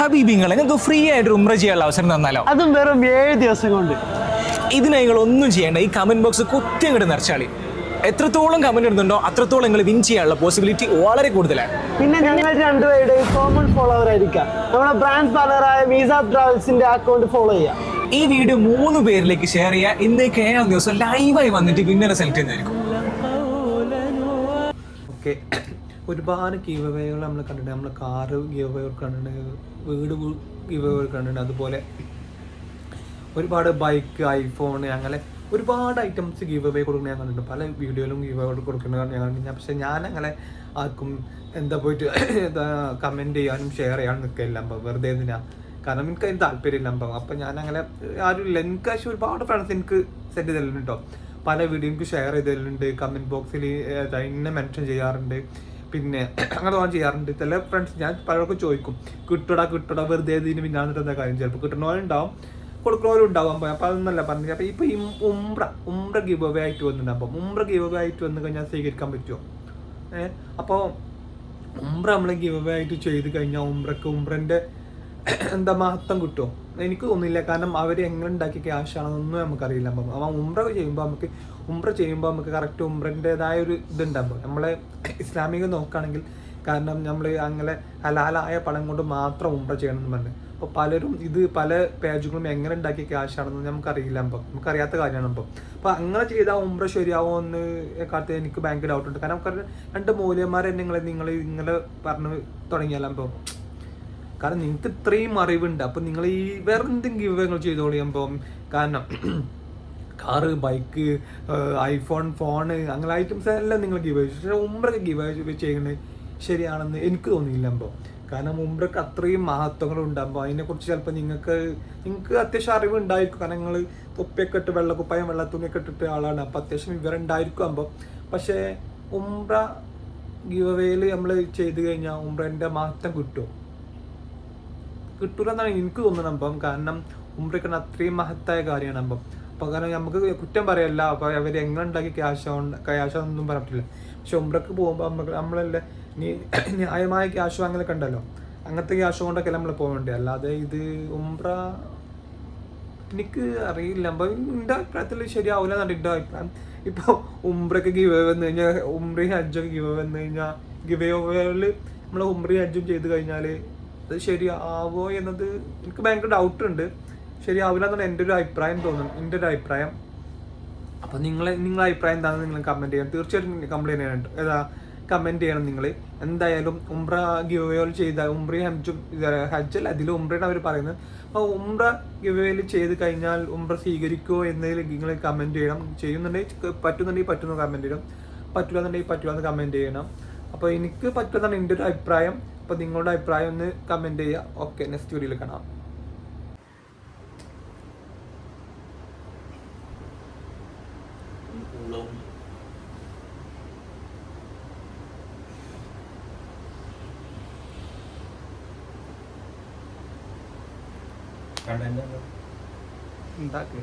ഹബീബിങ്ങൾ നിങ്ങൾക്ക് ഫ്രീ ആയിട്ട് ഉമ്ര ചെയ്യാനുള്ള അവസരം തന്നാലോ? അതും വെറും ഏഴ് ദിവസം കൊണ്ട്. ഇതിന് നിങ്ങൾ ഒന്നും ചെയ്യേണ്ട. ഈ കമന്റ് ബോക്സ് കുത്തി അങ്ങോട്ട് നിറച്ചാളി. എത്രത്തോളം കമന്റ് ഇടുന്നുണ്ടോ അത്രത്തോളം നിങ്ങൾ വിൻ ചെയ്യാനുള്ള പോസിബിലിറ്റി വളരെ കൂടുതലാണ്. പിന്നെ ഞങ്ങൾ രണ്ടുപേരുടെയും കോമൺ ഫോളോവർ ആയിരിക്കാം. നമ്മുടെ ബ്രാൻഡ് പാർലറായ മീസ ട്രാവൽസിന്റെ അക്കൗണ്ട് ഫോളോ ചെയ്യാം. ഈ വീഡിയോ മൂന്ന് പേരിലേക്ക് ഷെയർ ചെയ്യുക ഇന്നേക്ക് ഏഴാം ദിവസം ലൈവായി വന്നിട്ട് വിന്നറെ സെലക്ട് ചെയ്യുന്നതായിരിക്കും. ഓക്കെ. ഒരുപാട് ഗീവ് നമ്മൾ കണ്ടിട്ടുണ്ട്. നമ്മൾ കാറ് ഗീവ് കണ്ടിട്ടുണ്ട്. വീട് ഗീവ് കണ്ടിട്ടുണ്ട്. അതുപോലെ ഒരുപാട് ബൈക്ക് ഐഫോൺ അങ്ങനെ ഒരുപാട് ഐറ്റംസ് ഗീവ് അവേ കൊടുക്കുന്നത് ഞാൻ കണ്ടിട്ടുണ്ട്. പല വീഡിയോയിലും ഗീവ് അവേ കൊടുക്കുന്നത് ഞാൻ കണ്ടിട്ടുണ്ട്. പക്ഷേ ഞാൻ അങ്ങനെ ആർക്കും എന്താ പോയിട്ട് കമന്റ് ചെയ്യാനും ഷെയർ ചെയ്യാനും നിൽക്കില്ല വെറുതെ എന്തിനാ? കാരണം എനിക്ക് അതിന് താല്പര്യമില്ല. അപ്പം അപ്പം ഞാൻ അങ്ങനെ ആരും ഇല്ല. എനിക്ക് പക്ഷേ ഒരുപാട് ഫ്രണ്ട്സ് എനിക്ക് സെൻഡ് ചെയ്തിട്ടുണ്ട് കേട്ടോ പല വീഡിയോ എനിക്ക് ഷെയർ ചെയ്തിട്ടുണ്ട് കമന്റ് ബോക്സിൽ ഇന്നെ മെൻഷൻ ചെയ്യാറുണ്ട്. പിന്നെ അങ്ങനെ ഓൺ ചെയ്യാറുണ്ട്. ചില ഫ്രണ്ട്സ് ഞാൻ പലർക്കും ചോദിക്കും കിട്ടടാ കിട്ടടാ വെറുതെ ഇതിന് പിന്നാന്നിട്ട് കാര്യം? ചിലപ്പോൾ കിട്ടണവരുണ്ടാവും കൊടുക്കുന്നവരും ഉണ്ടാവും അപ്പം അപ്പോൾ അതൊന്നല്ല പറഞ്ഞത്. അപ്പോൾ ഇപ്പം ഈ ഉംബ്ര ഉംബ്ര ഗീവ് അവേ ആയിട്ട് വന്നിട്ടുണ്ട് അപ്പം ഉംബ്ര ഗീവ് അവേ ആയിട്ട് വന്നു കഴിഞ്ഞാൽ സ്വീകരിക്കാൻ പറ്റുമോ? ഏഹ്? അപ്പോൾ ഉംബ്ര നമ്മൾ ഗീവ് അവേ ആയിട്ട് ചെയ്ത് കഴിഞ്ഞാൽ ഉംബ്രക്ക് ഉംറന്റെ എന്താ മഹത്വം കിട്ടുമോ എനിക്ക് തോന്നുന്നില്ല. കാരണം അവർ എങ്ങനെ ഉണ്ടാക്കിയ ക്യാഷ് ആണെന്നൊന്നും നമുക്കറിയില്ല. അപ്പം അവ ഉംറ ചെയ്യുമ്പോൾ നമുക്ക് ഉംറ ചെയ്യുമ്പോൾ നമുക്ക് കറക്റ്റ് ഉംറന്റെതായ ഒരു ഇതുണ്ടാകുമ്പോൾ നമ്മളെ ഇസ്ലാമിക നോക്കുകയാണെങ്കിൽ കാരണം നമ്മൾ അങ്ങനെ ഹലാലായ പണം കൊണ്ട് മാത്രം ഉംറ ചെയ്യണം എന്ന് പറഞ്ഞു. അപ്പോൾ പലരും ഇത് പല പേജുകളും എങ്ങനെ ഉണ്ടാക്കിയ ക്യാഷ് ആണെന്ന് നമുക്കറിയില്ല. അപ്പം നമുക്കറിയാത്ത കാര്യമാണ് അപ്പം. അപ്പോൾ അങ്ങനെ ചെയ്താൽ ഉംറ ശരിയാവോ എന്ന് കാലത്ത് എനിക്ക് ഭയങ്കര ഡൗട്ടുണ്ട് കാരണം രണ്ട് മൂല്യന്മാരെ നിങ്ങളെ നിങ്ങൾ ഇങ്ങനെ പറഞ്ഞ് തുടങ്ങിയാലപ്പം കാരണം നിങ്ങൾക്ക് ഇത്രയും അറിവുണ്ട്. അപ്പം നിങ്ങൾ ഈ വേറെ എന്തെങ്കിലും വിവരങ്ങൾ ചെയ്തോളിയുമ്പം കാരണം കാറ് ബൈക്ക് ഐഫോൺ ഫോണ് അങ്ങനെ ഐറ്റംസ് എല്ലാം നിങ്ങൾ ഗിവ് പക്ഷേ ഉമ്രക്ക് ഗിവ് ചെയ്യുന്നത് ശരിയാണെന്ന് എനിക്ക് തോന്നിയില്ല അപ്പോൾ കാരണം ഉമ്രക്ക് അത്രയും മഹത്വങ്ങൾ ഉണ്ടാകുമ്പോൾ അതിനെക്കുറിച്ച് ചിലപ്പോൾ നിങ്ങൾക്ക് നിങ്ങൾക്ക് അത്യാവശ്യം അറിവ് ഉണ്ടായിരിക്കും. കാരണം നിങ്ങൾ തൊപ്പിയൊക്കെ ഇട്ട് വെള്ളക്കുപ്പായം വെള്ള തുണിയൊക്കെ ഇട്ടിട്ട് ആളാണ്. അപ്പോൾ അത്യാവശ്യം വിവരം ഉണ്ടായിരിക്കും അപ്പോൾ പക്ഷേ ഉംറ ഗിവ് നമ്മൾ ചെയ്ത് കഴിഞ്ഞാൽ ഉംറന്റെ മഹത്വം കിട്ടുമോ കിട്ടൂല എന്നാണ് എനിക്ക് തോന്നുന്നത് അപ്പം കാരണം ഉംറയ്ക്ക് അത്രയും മഹത്തായ കാര്യമാണ് അപ്പം അപ്പോൾ കാരണം നമുക്ക് കുറ്റം പറയല്ല. അപ്പോൾ അവർ എങ്ങനെ ഉണ്ടാക്കി ക്യാഷ് ക്യാഷ് ഒന്നും പറയാൻ പറ്റില്ല പക്ഷെ ഉംറക്ക് പോകുമ്പോൾ നമുക്ക് നമ്മളല്ലേ ന്യായമായ ക്യാഷ് വാങ്ങലൊക്കെ ഉണ്ടല്ലോ. അങ്ങനത്തെ ക്യാഷ് കൊണ്ടൊക്കെ നമ്മൾ പോകണ്ടേ അല്ലാതെ ഇത് ഉംറ എനിക്ക് അറിയില്ല. അപ്പോൾ എന്റെ അഭിപ്രായത്തിൽ ശരിയാവില്ല എന്നാണ് എന്റെ അഭിപ്രായം. ഇപ്പോൾ ഉംറയ്ക്ക് ഗിവ് വന്നു കഴിഞ്ഞാൽ ഉംറയും ഹജ്ജൊക്കെ ഗിവ് വന്നു കഴിഞ്ഞാൽ ഗിവ് ഓവറിൽ നമ്മൾ ഉംറയും ഹജ്ജും ചെയ്ത് കഴിഞ്ഞാൽ അത് ശരിയാവോ എന്നത് എനിക്ക് ഭയങ്കര ഡൗട്ട് ഉണ്ട്. ശരിയാവില്ല എന്നാണ് എന്റെ ഒരു അഭിപ്രായം തോന്നുന്നു എന്റെ ഒരു അഭിപ്രായം. അപ്പം നിങ്ങൾ നിങ്ങളെ അഭിപ്രായം എന്താണെന്ന് നിങ്ങൾ കമന്റ് ചെയ്യണം. തീർച്ചയായിട്ടും കംപ്ലൈന്റ് ചെയ്യണം ഏതാ? കമന്റ് ചെയ്യണം നിങ്ങൾ എന്തായാലും ഉംറ ഗിവേൽ ചെയ്ത ഉംറയും ഹജ്ജും ഹജ്ജൽ അതിൽ ഉംറയാണ് അവർ പറയുന്നത്. അപ്പോൾ ഉംറ ഗിവേൽ ചെയ്ത് കഴിഞ്ഞാൽ ഉംറ സ്വീകരിക്കുമോ എന്നതിൽ നിങ്ങൾ കമന്റ് ചെയ്യണം. ചെയ്യുന്നുണ്ടെങ്കിൽ പറ്റുന്നുണ്ടെങ്കിൽ പറ്റുന്നു കമന്റ് ചെയ്യണം പറ്റില്ല എന്നുണ്ടെങ്കിൽ എന്ന് കമന്റ് ചെയ്യണം. അപ്പോൾ എനിക്ക് പറ്റുന്നതാണ് എന്റെ ഒരു അഭിപ്രായം. അപ്പോൾ നിങ്ങളുടെ അഭിപ്രായം ഒന്ന് കമന്റ് ചെയ്യുക ഓക്കെ നെക്സ്റ്റ് വീഡിയോയിൽ കാണാം. ഉണ്ടാക്ക്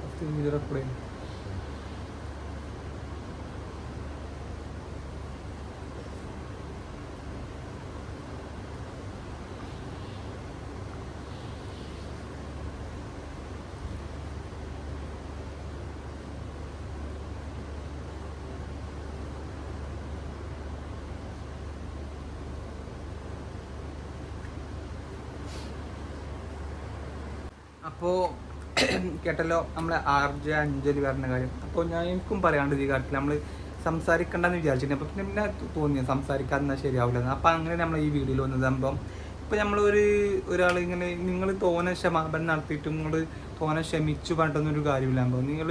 ഫസ്റ്റ് വീഡിയോ റെക്കോർഡ് ചെയ്യും അപ്പോൾ കേട്ടല്ലോ നമ്മളെ ആർജ അഞ്ജലി പറഞ്ഞ കാര്യം. അപ്പോൾ ഞാൻ എനിക്കും പറയാണ്ട് ഈ കാര്യത്തിൽ നമ്മൾ സംസാരിക്കണ്ടെന്ന് വിചാരിച്ചിട്ടുണ്ട്. അപ്പോൾ പിന്നെ പിന്നെ തോന്നി സംസാരിക്കാതെ ശരിയാവില്ല അപ്പോൾ അങ്ങനെ നമ്മൾ ഈ വീഡിയോയിൽ വന്നത്. സംഭവം ഇപ്പോൾ നമ്മളൊരു ഒരാൾ ഇങ്ങനെ നിങ്ങൾ തോനെ ക്ഷമാപനം നടത്തിയിട്ടും നിങ്ങൾ തോനെ ക്ഷമിച്ചു പറഞ്ഞിട്ടൊന്നും ഒരു കാര്യമില്ല. അപ്പോൾ നിങ്ങൾ